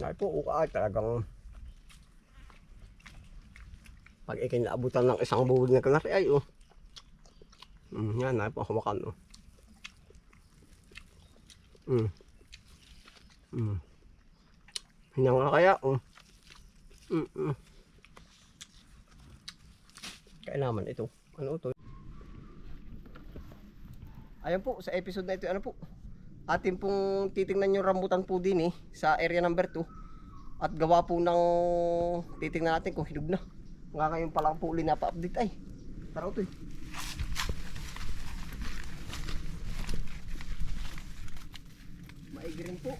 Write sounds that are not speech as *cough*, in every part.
Ay po, uka talagang pag ikinaabutan ng isang buhod na kanari ay oh. Mm, yan, ay po hawakan oh. Mm. Mm. Hinang nga kaya oh. Mm -mm. Kailangan ito. Ano to? Ayan po, sa episode na ito, ano po? Atin pong titingnan yung rambutan po din eh, sa area number 2. At gawa po ng titingnan natin kung hinog na. Nga ngayon pa lang po uli napa-update ay. Tara ito eh. Maigi rin po.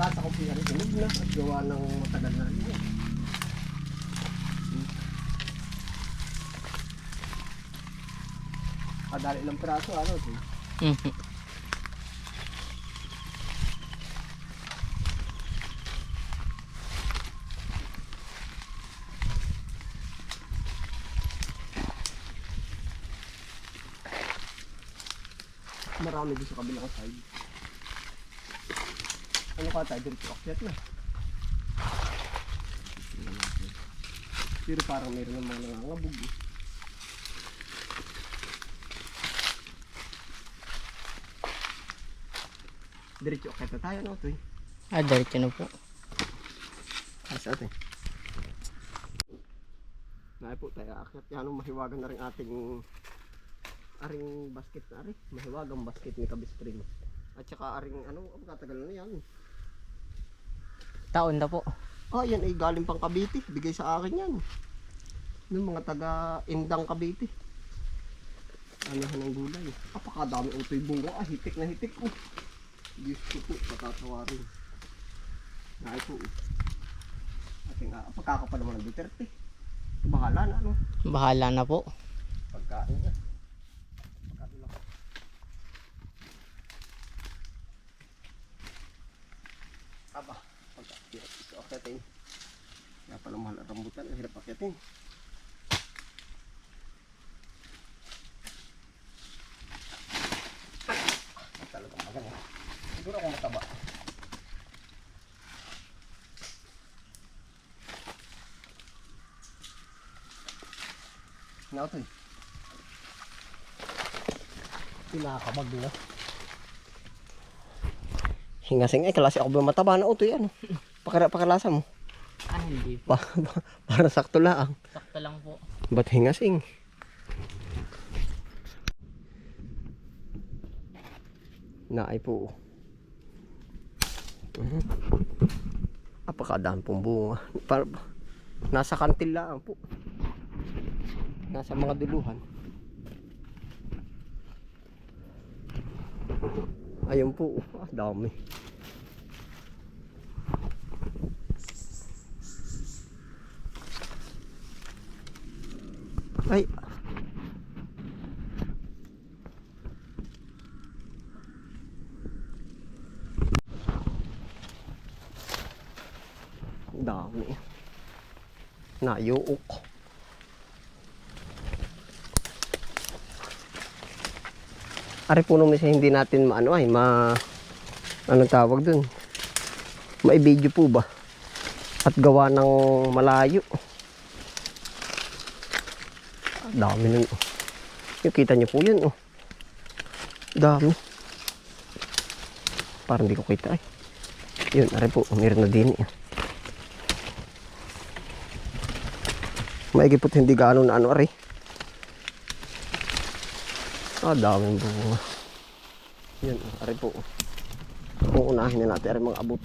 Lahat ako po yan hinog na at gawa ng matagal na rin. eh. Kadali ilang piraso ano ito. Marami din sa kabilang side. Ano ka tayo dito? Akyat na. Pero parang meron ng mga nangangabog eh. Diretso na tayo no eh. Ah, diretso na po. Asa ate? Nai po tayo akyat yan mahiwagan na rin ating aring basket na rin. Mahiwagang basket ni Kabispring. At saka aring ano, ang katagal na yan. Taon na po. Ah, yan ay galing pang Cavite. Bigay sa akin yan. Yung mga taga Indang Cavite. Ano ng gulay. Apakadami utoy bunga. Ah, hitik na hitik ko. Diyos ko po, patatawa rin. Nai po. Ating uh, pagkakapal naman ng Duterte. Bahala na ano. Bahala na po. Pagkain niya. Pagkain lang. Aba, pagkain. Ito akyatin. Kaya pala mahal ang rambutan. Ang hirap akyatin. Talagang magaling. Siguro ako mataba. Nautoy. Pinakabag na. Hingasing ay klase ako ba mataba na utoy ano. Pakara pakalasa mo. Ah, hindi po. Pa, pa- *laughs* para sakto lang. Sakto lang po. Ba't hingasing? Naay po. Apakadaan pong bunga. Para, nasa kantil lang po. Nasa mga duluhan. Ayun po. Ah, dami. Ay. Dami. Nayuok. Ari po nung isa hindi natin maano ay ma ano tawag dun maibidyo po ba at gawa ng malayo Dami nun. Oh. Yung kita niyo po yun. Oh. Dami. Parang hindi ko kita eh. Yun, ari po. Meron na din eh. Maigi po't hindi gaano na ano ari. Ah, daming bunga. Yun, oh, ari po. Uunahin na natin ari mga abot.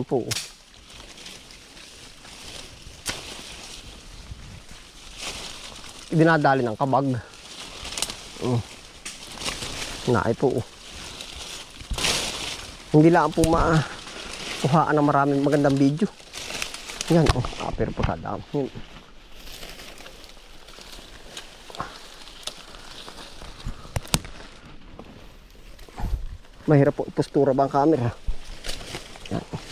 na po. Dinadali ng kabag. Uh. Naay po. Hindi lang po makuhaan ng maraming magandang video. Yan, oh, ah, kapir po sa dam. Mahirap po postura ba ang camera? Yan.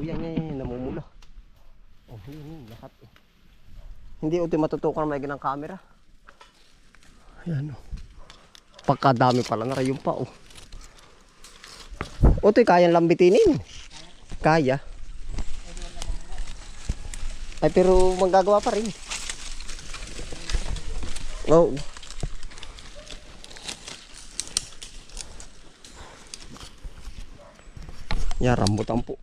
Yan, yan, yan, namumula. Oh, yun, yun, lahat. eh. Hindi uti matutukan may ng camera. Ayan, oh. Pagkadami pala na rayon pa, oh. Utoy, kayang lambitinin. Kaya. Ay, pero magagawa pa rin. Oo. Yan, rambutan po.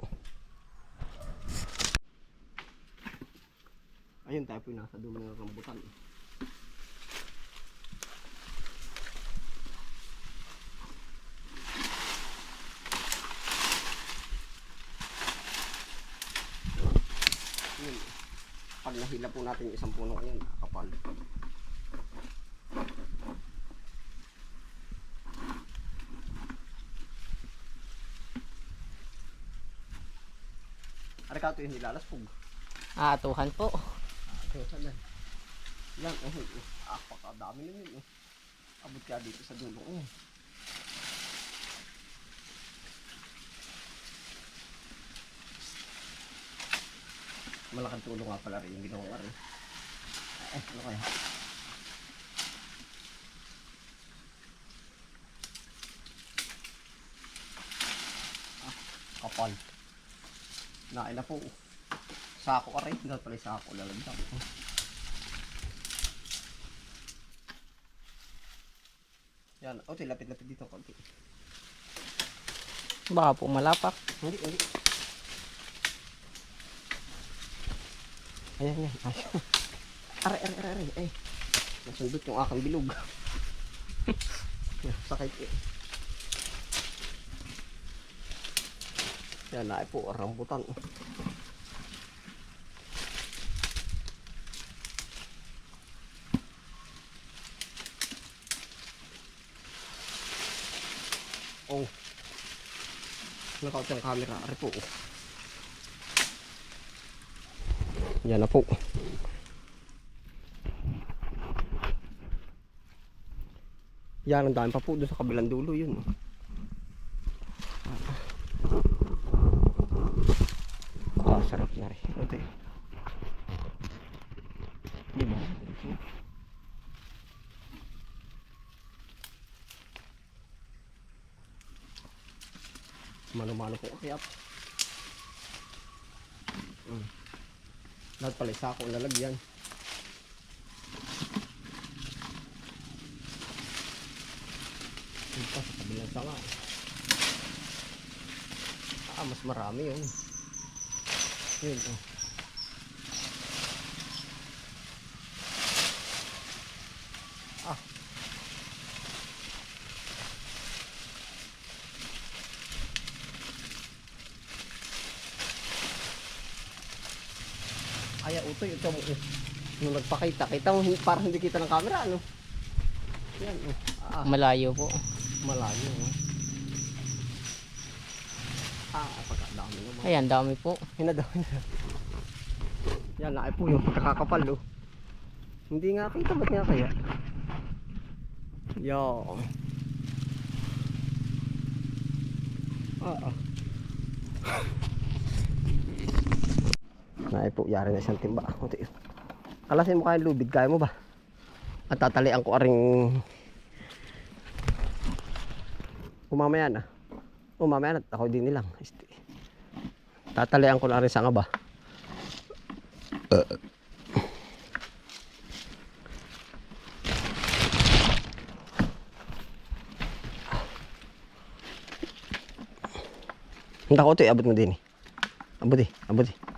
Ayun, tayo po yung nasa dulo ng rambutan. Yun. Pag nahila po natin yung isang puno, ayun, kapal. Ari ka ito yung nilalaspog. Aatuhan po. Okay, saan? Yan, oh, oh. Ah, pakadami na yun. Oh. Abot ka dito sa dulo. Oh. Malaking tulong nga pala rin yung ginawa rin. Eh, ano kaya? Ah, kapal. Nain na po. Sako ka rin. Dapat pala yung sako. Lalagyan. Yan. O, lapit-lapit dito konti. Baka po malapak. Hindi, hindi. Ayan, yan. Ay. Aray, aray, aray, aray. Ay. Nasundot yung aking bilog. *laughs* Sakit eh. Yan, naay po. Rambutan. Oh. Nakaut yung camera. Ari po. Yan na po. Yan, ang dami pa po doon sa kabilang dulo yun. Ah, sarap na rin. Ito eh. Di ba? Mano-mano po kaya. Mm. Lahat pala isa ako lalagyan. Pa, sa kabilang sanga. Ah, mas marami yun. Yun, oh. Ah. Kaya utoy, ito eh. Nung nagpakita, kita mo, parang hindi kita ng camera, ano? Yan, oh. Ah, Malayo po. malayo, oh. Ah, pagkadami naman. Ayan, dami po. Hinadaw na. Yan, naay po yung pagkakapal, oh. Hindi nga kita, ba't nga kaya? Yo. Ah, ah. Naay po, yari na siyang timba. Kalasin mo kaya lubid, kaya mo ba? At tatalian ko aring Umamaya na. Umamaya na. Ako din nilang. Tatalian ko na rin sa nga ba? Hindi ako ito, abot mo din eh. Abot eh, abot eh.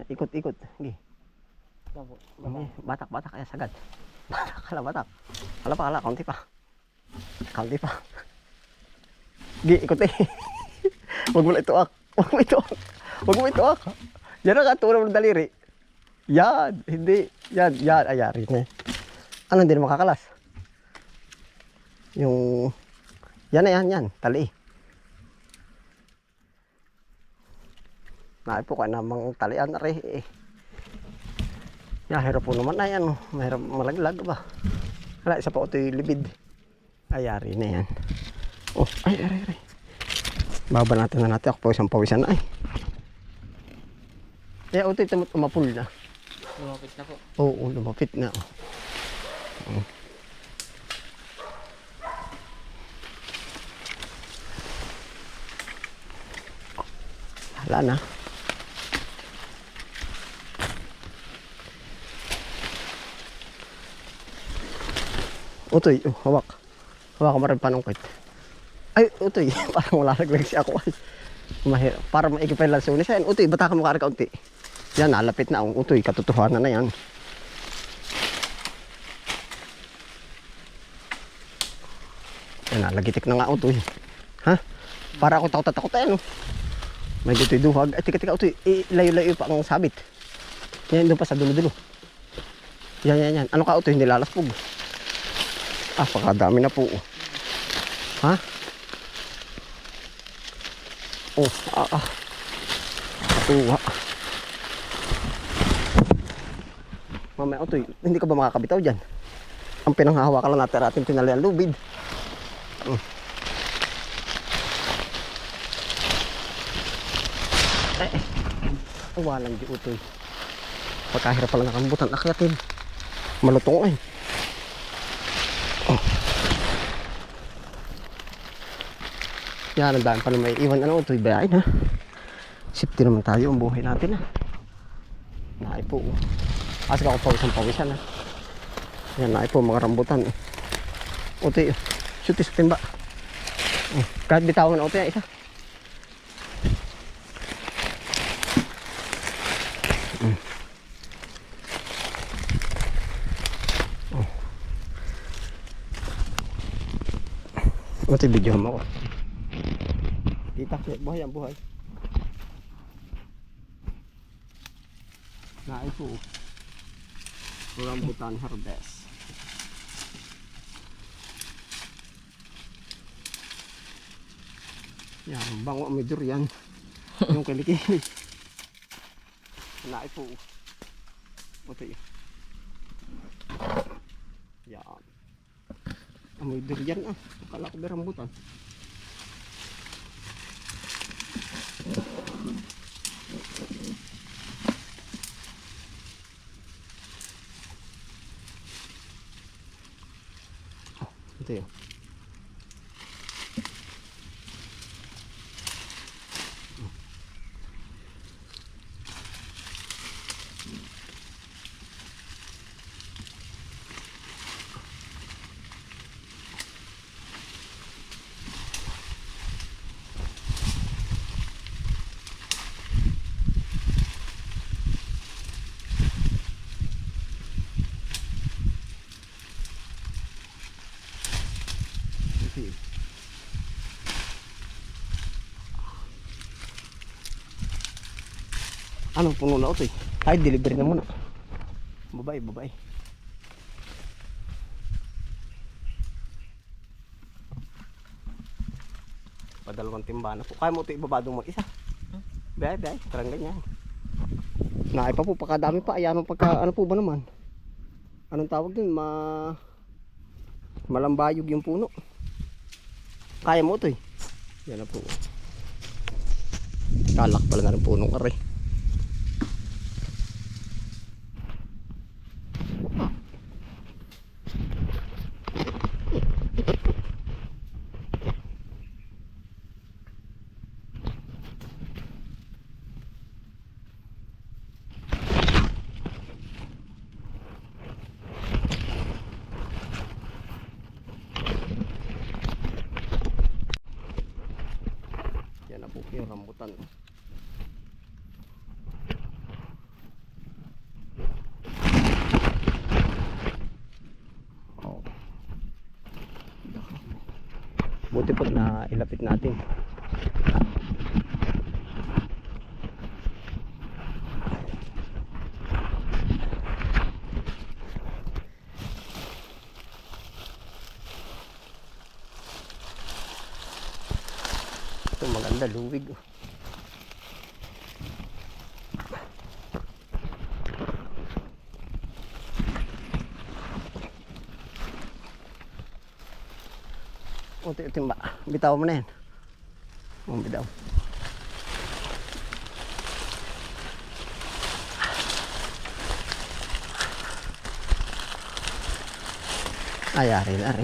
Yan, Ikot, ikot. Sige. Hindi, batak, batak. Kaya sagad. Batak, *laughs* kala, batak. Kala pa, kala, konti pa. Kaldi pa. Gi, ikot eh. *laughs* Huwag mo na ituak. Huwag mo ituak. Huwag mo ituak. Yan ang katulong ng daliri. Yan. Hindi. Yan. Yan. Ayari na. Ano hindi na makakalas? Yung... Yan na yan. Yan. Tali. Naipo ka namang talian na rin eh. Ya, hirap po naman na yan. oh. Mahirap malaglag ba? Wala, isa pa ito yung libid. Ayari na yan. Oh, ay, ay, ay, ay. Baba natin na natin. Ako po isang pawisan na ay. Kaya ito ito umapul na. Lumapit na po. Oo, lumapit na. Oh. Hala na. Utoy, oh, hawak. Hawak mo rin panungkit. Ay, utoy, *laughs* parang wala naglag si ako. Ay, mahirap. Para maigipay lang sa unis. Ayan, utoy, bata ka mo kari kaunti. Yan, nalapit na ang utoy. Katotohanan na yan. Yan, nalagitik na nga utoy. Ha? Para ako takot at takot ayan, oh. May dito'y duhag. Ay, tika, tika, utoy. Ilayo-layo pa ang sabit. Yan, doon pa sa dulo-dulo. Yan, yan, yan. Ano ka utoy? Hindi lalaspog. Ah, pakadami na po. Ha? Oh, ah, ah. Katuwa. Mamaya, Otoy, hindi ka ba makakabitaw dyan? Ang pinanghahawakan lang natin ating tinalian lubid. Mm. Eh, eh. Walang di utoy. Pagkahirap pala nakambutan, akyatin. Malutong ay. Yan, ang dami pa may iwan. Ano, ito ibayain ha. Safety naman tayo ang buhay natin ha. Naipo. oh. Kasi ako pawisan pawisan ha. Yan, naipo mga rambutan. eh. Uti, suti sa timba. Oh, kahit bitawan na uti yan isa. Mm. Oh. Uti, video mo ako. Kita, buhay ang buhay. Naipo. Rambutan harvest. Yan, bango may durian. *laughs* Yung kilikili. Naipo. Ito yun. Yan. Amoy durian ah. Akala ko may rambutan. Ito yun. Ito yun. Anong puno na ito eh? Ay, delivery na muna. Babay, babay. Padalawang timba na po. Kaya mo ito ibabadong mag-isa. Biyay, biyay. Parang ganyan. Naay pa po, pakadami pa. Ayan, pagka, ano po ba naman? Anong tawag dun? Ma... Malambayog yung puno. Kaya mo ito eh. Yan na po. Kalak pala na ng punong kare. Yan na po yung rambutan. Oh. Buti po na ilapit natin. Ito maganda, luwig. oh. Unti timba. Bitaw mo na yan. Oh, bitaw. Ay, ari na ari.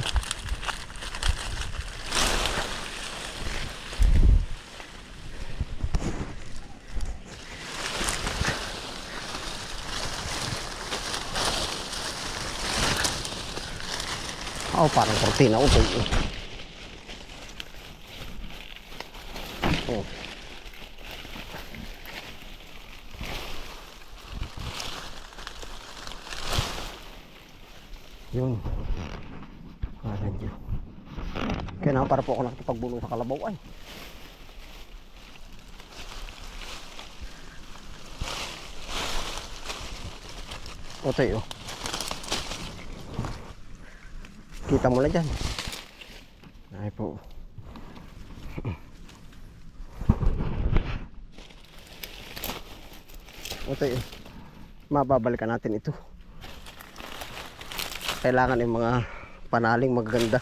Oh, parang kortina utoy. eh. Oh. Yun. Ah, radyo. Kaya na para po ako nakapagbulo sa kalabaw ay. Otoy oh. Kita mo na dyan. Ay po. *clears throat* Otoy, mababalikan natin ito. Kailangan yung mga panaling magaganda.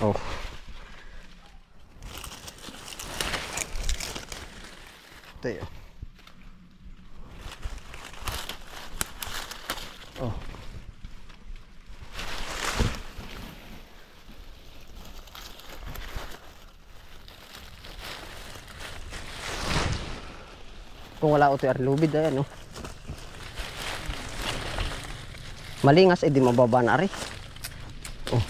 Oh. Otoy, oh. Oh. Kung wala utoy ar lubid ayan oh. Malingas eh di mababa na ari. Oh.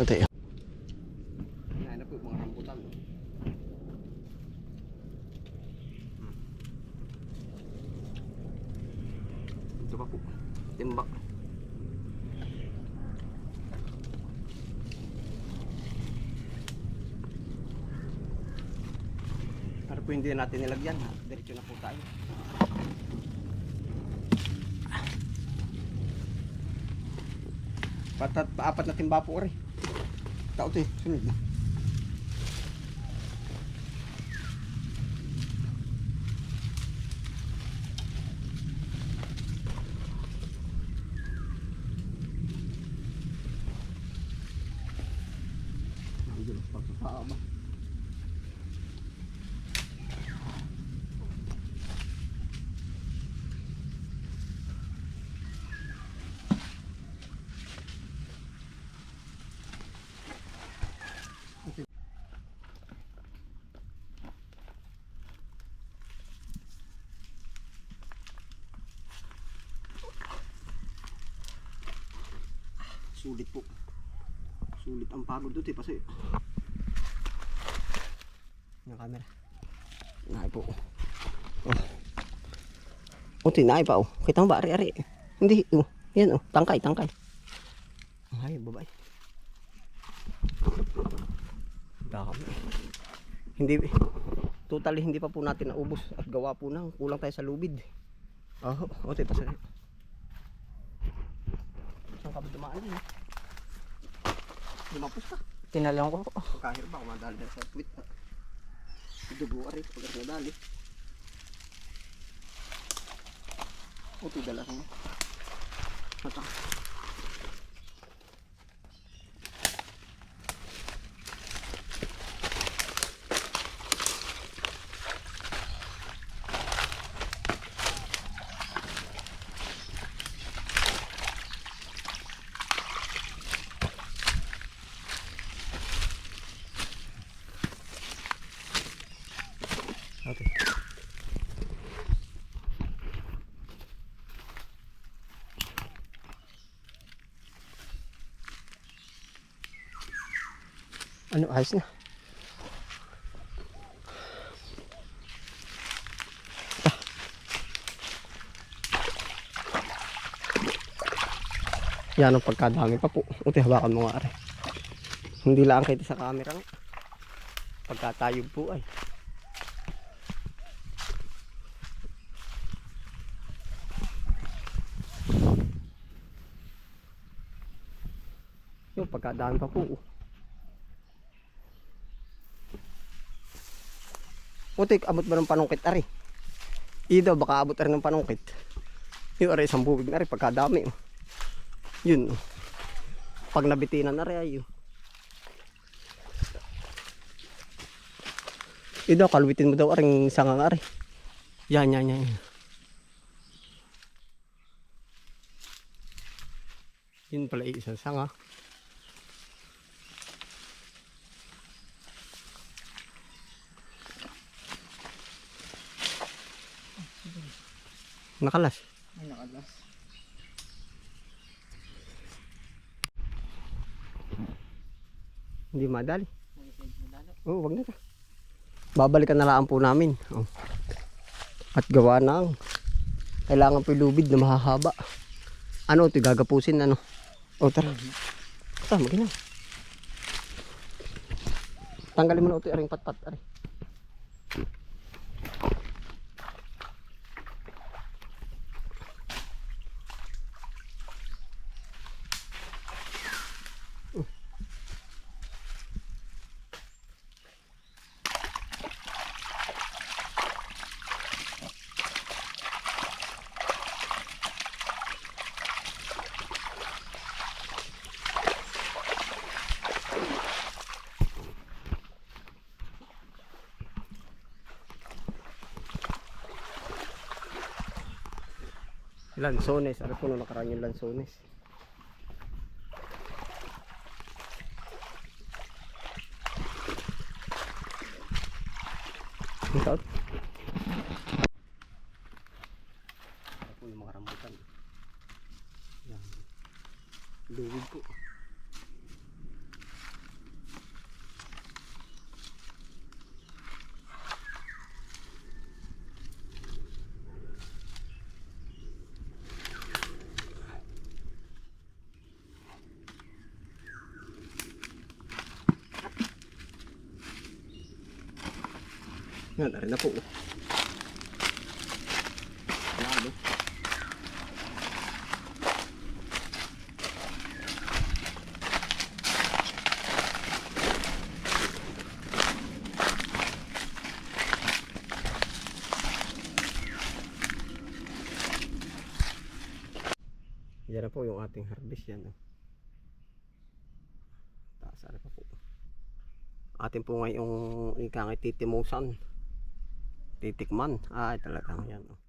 Ito yun. Yan na po yung mga rambutan. Ito pa po. Timbak. Para po hindi natin nilagyan. Diretso na po tayo. Patat, paapat na timba po rin. Tao to eh. Sunod na. Ang dulas pa sa paa ba? Sulit po. Sulit ang pagod doon eh kasi yung camera. Naay po. Oh. Oh, tinay pa oh. Kita mo ba ari ari? Hindi oh. Yan oh, tangkay, tangkay. Ay, babay. Dami. Hindi totally hindi pa po natin naubos at gawa po nang kulang tayo sa lubid. Oh, oh, tayo pa sa. Saan ka ba dumaan yun? Lumapos ka. Tinalong ko po. Kahit ba, kumadali na sa tweet. Dugo ka rin, pag nadali. O, ito dala ko. Mata. Okay. Ano, ayos na. Ah. Yan ang pagkadami pa po. Uti, hawakan mo nga are. Hindi lang kita sa camera nga. Po ay. Pagkadami pa po. Putik, abot ba ng panungkit ari? Idaw, baka abot rin ng panungkit. Yung ari, isang bubig na rin, pagkadami. oh. Yun. oh. Pag nabitinan na rin ayo. Idaw, kalwitin mo daw aring sangang ari. Yan, yan, yan. yan. Yun pala isang sanga. Nakalas. Ay, nakalas. Hindi madali. Oo, oh, wag na ta. Babalikan na lang po namin. Oh. At gawa ng kailangan po yung lubid na mahahaba. Ano ito, gagapusin ano. O tara. Tara, magina. Tanggalin mo na ito, aring patpat. Ari. Lansones. Ano po nung nakaraan yung lansones? Ang taot? Ano po yung mga rambutan? Yan. Luwig po. Yan, arin na po. Lalo. Yan na po yung ating harvest yan. Oh. Taas ano pa po. Atin po ngayong ikang titimusan titikman. Ay, talagang yan. Oh.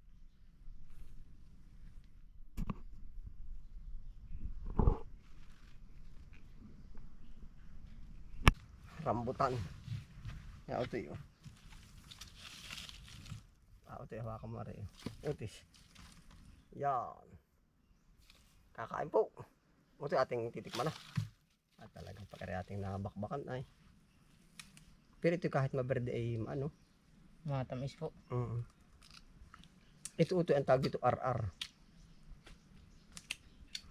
Rambutan. Yan, ito yun. Ah, ito yung hawakan mo rin. Utis. Yan. Kakain po. Ito ating titikman na. At talagang pagkari ating nabakbakan ay. Pero ito kahit maberde ay ano, Matamis po. Mm. Ito ito ang tawag dito RR.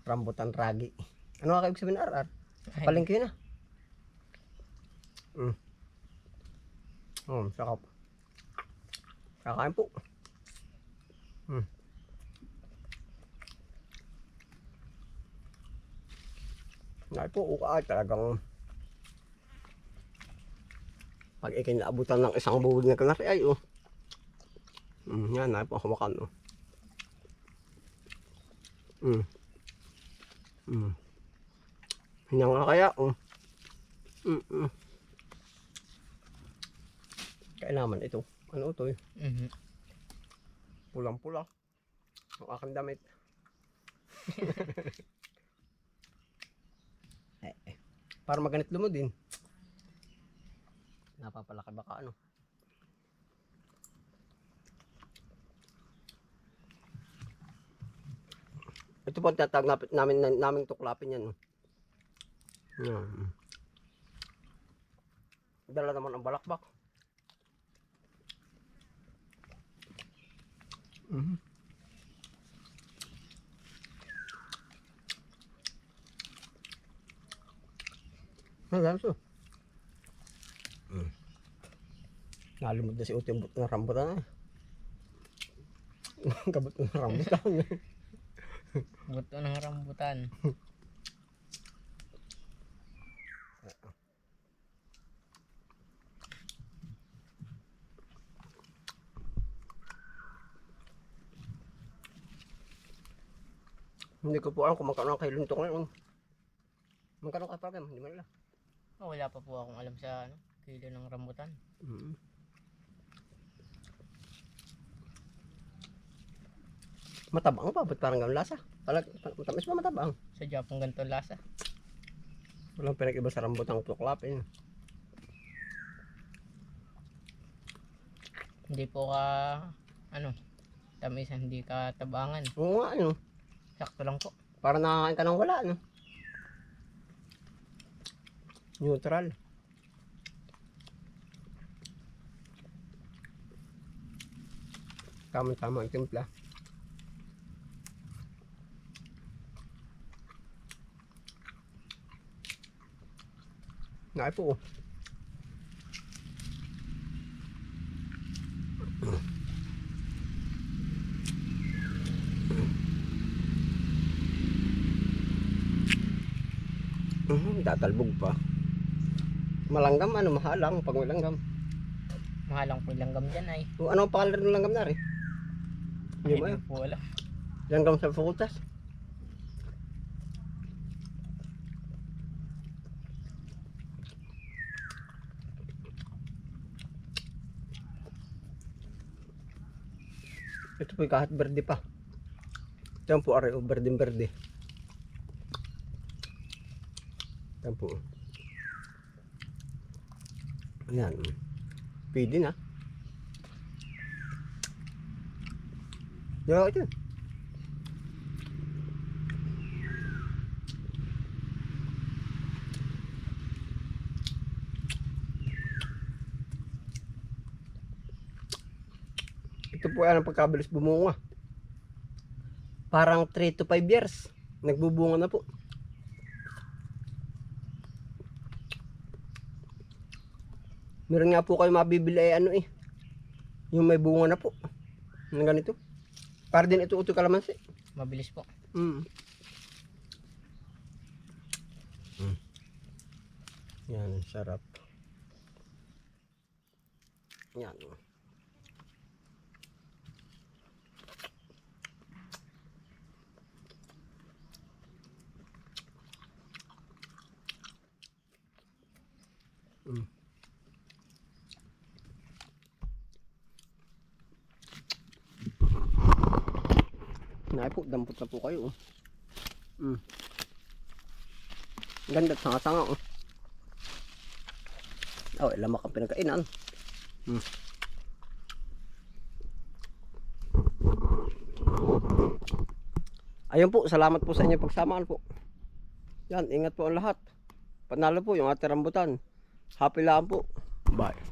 Rambutan ragi. Ano nga kayo sabihin RR? Ay, Palengke yun ah. Mm. Mm, sakap. Kakain po. Mm. Ay po, ay talagang pag ikinaabutan ng isang buwig na kanari ay oh. Mm, yan, ay po hawakan oh. Mm. Mm. Yan nga kaya oh. Mm -mm. Kailangan ito. Ano ito eh? Mhm. Pulang-pula. Ang aking damit. *laughs* eh, eh. Para maganit lumod din. Napapalaki baka ano. Ito po ang namin, namin, tuklapin yan. No? Yan. Dala naman ang balakbak. Mhm. Ang ganso. Mm. Nalimod na si Uti ang buto *laughs* ng rambutan eh. Kabot ng rambutan. Buto ng rambutan. Hindi ko po alam kung magkano ang kilong ito ngayon. Magkano ka pa Hindi man lang. Oh, wala pa po akong alam sa ano, kilo ng rambutan. Mm. Matabang pa, ba't parang ganun lasa? Talag, matamis ba matabang? Sa Japon ganito lasa. Walang pinag-iba sa rambutang tuklap eh. Hindi po ka, ano, tamisan, hindi ka tabangan. Oo nga, ano. Sakto lang po. Para nakakain ka ng wala, ano. Neutral. Tama-tama ang timpla. Ngay po. Mhm, tatalbog pa. Malanggam ano, mahalang pag malanggam. Mahalang po langgam dyan ay. O, ano ang pangalan ng langgam na rin? Hindi mo yun. po alam. Langgam sa fakultas. Ito po kahit berde pa. Diyan po are o berdeng berde. Diyan po. Ayan. Pwede na. Diba ito? Ito po yan ang pagkabilis bumunga. Parang 3 to 5 years. Nagbubunga na po. Meron nga po kayo mabibili ay ano eh. Yung may bunga na po. Ng ganito. Para din ito uto kalamansi. Mabilis po. Mm. Mm. Yan, sarap. Yan. Mm. Nay po, dampot na po kayo. Mm. Ganda at sanga-sanga. Oh. Oh, lamak ang pinagkainan. Mm. Ayun po, salamat po sa inyo pagsamaan po. Yan, ingat po ang lahat. Panalo po yung ating rambutan. Happy lang po. Bye.